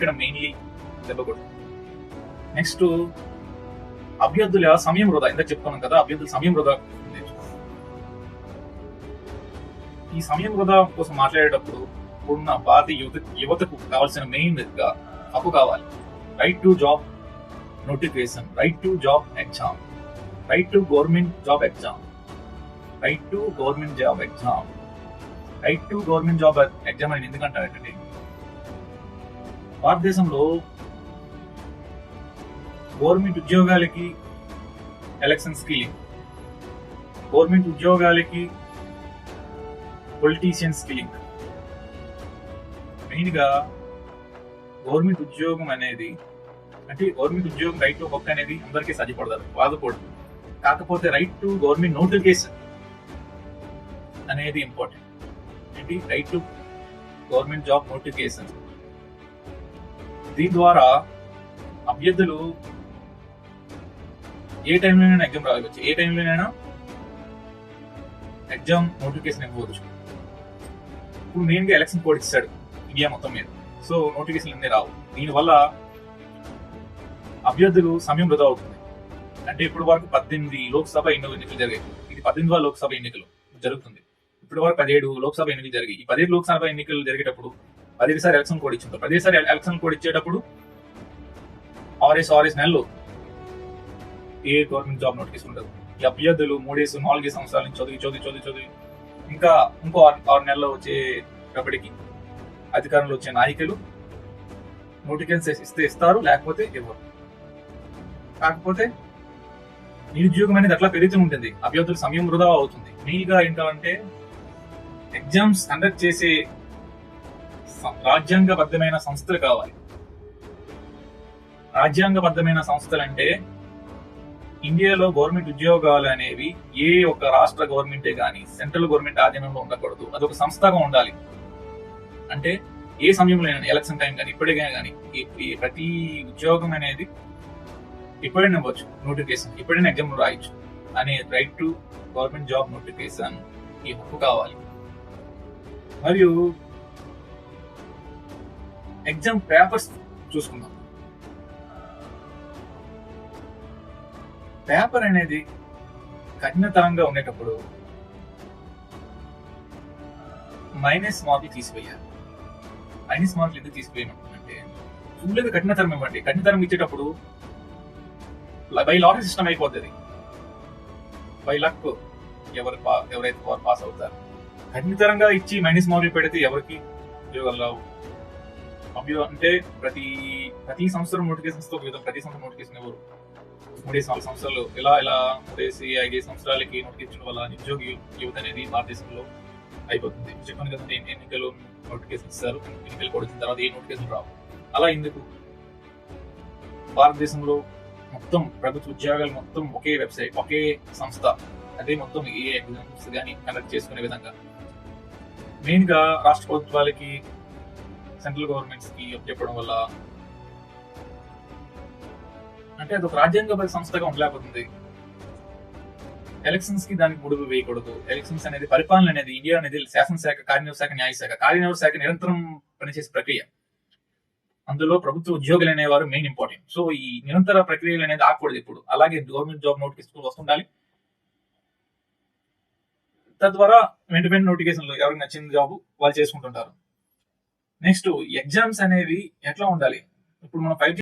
ఇక్కడ మెయిన్లీ దెబ్బ కొడుతుంది. నెక్స్ట్ అభ్యర్థుల సమయం వృధా ఇంత చెప్తున్నాం కదా అభ్యర్థుల సమయం వృధా ఈ సమయం వృధా కోసం మాట్లాడేటప్పుడు ఉన్న భారతీయ యువత యువతకు కావాల్సిన మెయిన్ హక్కు కావాలి. Right to job notification right to job exam right to government job exam right to government job exam right to government job exam అని ఎందుకంటారంటే భారతదేశంలో గవర్నమెంట్ ఉద్యోగాలకి ఎలక్షన్కి లింక్ గవర్నమెంట్ ఉద్యోగాలకి పొలిటీషియన్కి లింక్ గవర్నమెంట్ ఉద్యోగం అనేది అంటే గవర్నమెంట్ ఉద్యోగం రైట్ టు హక్కు అనేది అందరికీ సాధ్యపడదు బాధపడదు కాకపోతే రైట్ టు గవర్నమెంట్ నోటిఫికేషన్ అనేది ఇంపార్టెంట్ ఏంటి? Right to government job notification దీని ద్వారా అభ్యర్థులు ఏ టైంలోనైనా ఎగ్జామ్ రాయవచ్చు. ఏ టైంలోనైనా ఎగ్జామ్ నోటిఫికేషన్ ఇవ్వవచ్చు ఇప్పుడు మెయిన్గా ఎలక్షన్ కోడ్ ఇస్తాడు ఇండియా మొత్తం మీద. సో నోటిఫికేషన్ అన్నీ రావు. దీనివల్ల అభ్యర్థులు సమయం వృధా అవుతుంది. అంటే ఇప్పటి వరకు పద్దెనిమిది లోక్సభ ఎన్నికలు ఎన్నికలు జరిగాయి. ఇది పద్దెనిమిదవ లోక్సభ ఎన్నికలు జరుగుతుంది. ఇప్పటి వరకు పదిహేడు లోక్సభ ఎన్నికలు జరిగాయి. ఈ పదిహేడు లోక్సభ ఎన్నికలు జరిగేటప్పుడు పదిసారి ఎలక్షన్ కోడ్ ఇచ్చింది పదిసారి ఎలక్షన్ కోడ్ ఇచ్చేటప్పుడు ఆర్ఎస్ ఆర్ఎస్ నెలలు ఏ గవర్నమెంట్ జాబ్ నోటిఫికేషన్ ఉండదు. ఈ అభ్యర్థులు మూడేసి నాలుగైదు సంవత్సరాల నుంచి చదివి చదివి చదివి చదివి ఇంకా ఇంకో ఆరు ఆరు నెలల్లో వచ్చేటప్పటికి అధికారంలో వచ్చే నాయకులు నోటిఫికేషన్ ఇస్తే ఇస్తారు లేకపోతే ఇవ్వరు. కాకపోతే నిరుద్యోగం అనేది అట్లా పెరుగుతూ ఉంటుంది. అభ్యర్థుల సమయం వృధా అవుతుంది. మెయిన్గా ఏంటంటే ఎగ్జామ్స్ కండక్ట్ చేసే రాజ్యాంగబద్ధమైన సంస్థలు కావాలి. రాజ్యాంగబద్ధమైన సంస్థలు అంటే ఇండియాలో గవర్నమెంట్ ఉద్యోగాలు అనేవి ఏ ఒక్క రాష్ట్ర గవర్నమెంటే కానీ సెంట్రల్ గవర్నమెంట్ ఆధీనంలో ఉండకూడదు. అది ఒక సంస్థగా ఉండాలి. అంటే ఏ సమయంలో ఎలక్షన్ టైం కానీ ఇప్పటికైనా కానీ ప్రతి ఉద్యోగం అనేది ఎప్పుడైనా ఇవ్వచ్చు. నోటిఫికేషన్ ఎప్పుడైనా ఎగ్జామ్ రాయొచ్చు. అనే right to government job notification ఈ హక్కు కావాలి. మరియు ఎగ్జామ్ పేపర్స్ చూసుకుందాం. పేపర్ అనేది కఠినతరంగా ఉండేటప్పుడు మైనస్ మార్కులు తీసివేయాలి. మైనస్ మార్కులు ఎందుకు తీసివేయమంటే చూడలేదు కఠినతరం ఇవ్వండి. కఠినతరం ఇచ్చేటప్పుడు బై లాటరీ సిస్టమ్ అయిపోతుంది బై లక్ ఎవరు ఎవరైతే పాస్ అవుతారు. కఠినతరంగా ఇచ్చి మైనస్ మార్కులు పెడితే ఎవరికి ఉద్యోగాలు రావు? అభ్యు అంటే ప్రతి ప్రతి సంవత్సరం నోటిఫికేషన్స్తో వివిధ ప్రతి సంవత్సరం నోటిఫికేషన్ ఎవరు మూడే నాలుగు సంవత్సరాలు ఇలా ఇలా మూడేసి ఐదు సంవత్సరాలకి నోటిఫికేషన్ వల్ల నిరుద్యోగ యువత అనేది భారతదేశంలో అయిపోతుంది. చెప్పాను కదండి ఎన్ని ఎన్నికలు నోటిఫికేషన్ ఇస్తారు ఎన్నికలు కూడా వచ్చిన తర్వాత ఏ నోటిఫికేషన్ రావు. అలా ఎందుకు? భారతదేశంలో మొత్తం ప్రభుత్వ ఉద్యోగాలు మొత్తం ఒకే వెబ్సైట్ ఒకే సంస్థ. అదే మొత్తం ఏ ఎగ్జామ్స్ కానీ కండక్ట్ చేసుకునే విధంగా. మెయిన్గా రాష్ట్ర ప్రభుత్వాలకి సెంట్రల్ గవర్నమెంట్స్కి చెప్పడం వల్ల అంటే అది ఒక రాజ్యాంగబద్ధ సంస్థగా ఉండలేకపోతుంది. ఎలక్షన్స్కి దానికి ముడుపు వేయకూడదు. ఎలక్షన్స్ అనేది పరిపాలన అనేది ఇండియా అనేది శాసనశాఖ కార్యనిర్వహశాఖ న్యాయశాఖ. కార్యనిర్వహణ శాఖ నిరంతరం పనిచేసే ప్రక్రియ. అందులో ప్రభుత్వ ఉద్యోగులు అనేవారు మెయిన్ ఇంపార్టెంట్ సో ఈ నిరంతర ప్రక్రియలు అనేది ఆకూడదు ఇప్పుడు అలాగే గవర్నమెంట్ జాబ్ నోటిఫికేషన్ వస్తుండాలి. తద్వారా వెంట వెంట నోటిఫికేషన్లు ఎవరికి నచ్చిన జాబ్ వాళ్ళు చేసుకుంటుంటారు. నెక్స్ట్ ఎగ్జామ్స్ అనేవి ఎట్లా ఉండాలి? ఇప్పుడు మనం ఫైవ్